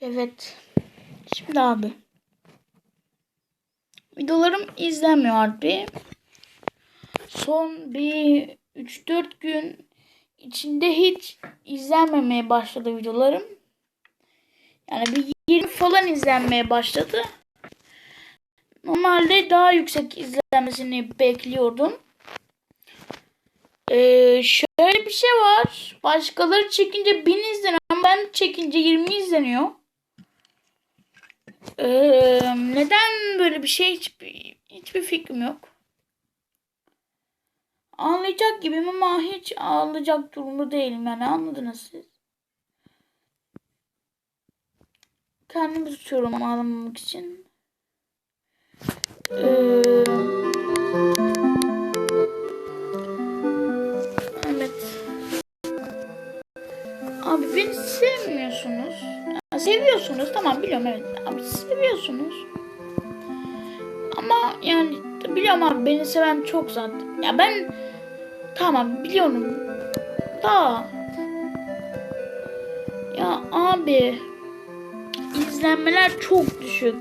Evet. Şimdi abi. Videolarım izlenmiyor abi. Son bir 3-4 gün içinde hiç izlenmemeye başladı videolarım. Yani bir 20 falan izlenmeye başladı. Normalde daha yüksek izlenmesini bekliyordum. Ee, şöyle bir şey var. Başkaları çekince 1000 izleniyor ama ben çekince 20 izleniyor. Ee, neden böyle bir şey hiçbir, hiçbir fikrim yok. Anlayacak gibiyim ama hiç ağlayacak durumda değilim yani anladınız siz. Kendimi tutuyorum ağlamamak için. Ee. Abi beni sevmiyorsunuz. Seviyorsunuz tamam biliyorum evet. Abi seviyorsunuz. Ama yani biliyorum abi beni seven çok zaten. Ya ben tamam biliyorum. Da ya abi izlenmeler çok düşük.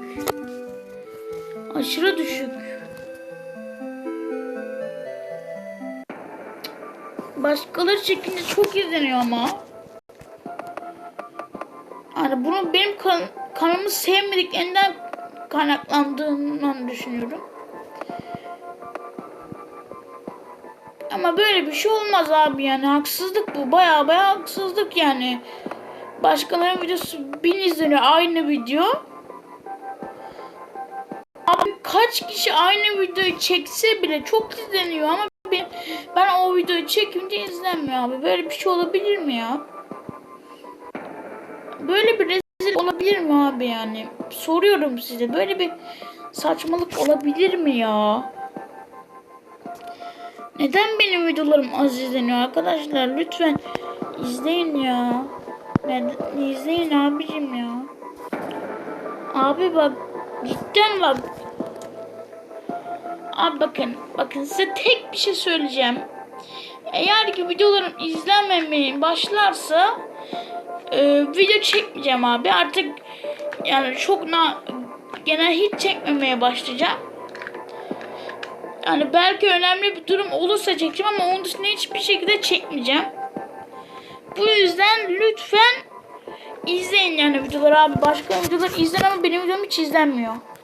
Aşırı düşük. Başkaları çekince çok izleniyor ama. Yani bunu benim kan kanalımı sevmediklerinden kaynaklandığından düşünüyorum. Ama böyle bir şey olmaz abi yani haksızlık bu. Baya baya haksızlık yani. Başkalarının videosu bin izleniyor aynı video. Abi kaç kişi aynı videoyu çekse bile çok izleniyor ama ben, ben o videoyu çekince izlenmiyor abi. Böyle bir şey olabilir mi ya? Böyle bir rezil olabilir mi abi yani? Soruyorum size. Böyle bir saçmalık olabilir mi ya? Neden benim videolarım az izleniyor arkadaşlar? Lütfen izleyin ya. Ben izleyin abicim ya. Abi bak cidden bak. Abi bakın bakın size tek bir şey söyleyeceğim. Eğer ki videolarım izlenmemeye başlarsa e, video çekmeyeceğim abi. Artık yani çok na genel hiç çekmemeye başlayacağım. Yani belki önemli bir durum olursa çekeceğim ama onun dışında hiçbir şekilde çekmeyeceğim. Bu yüzden lütfen izleyin yani videoları abi. Başka videolar izlen ama benim videom hiç izlenmiyor.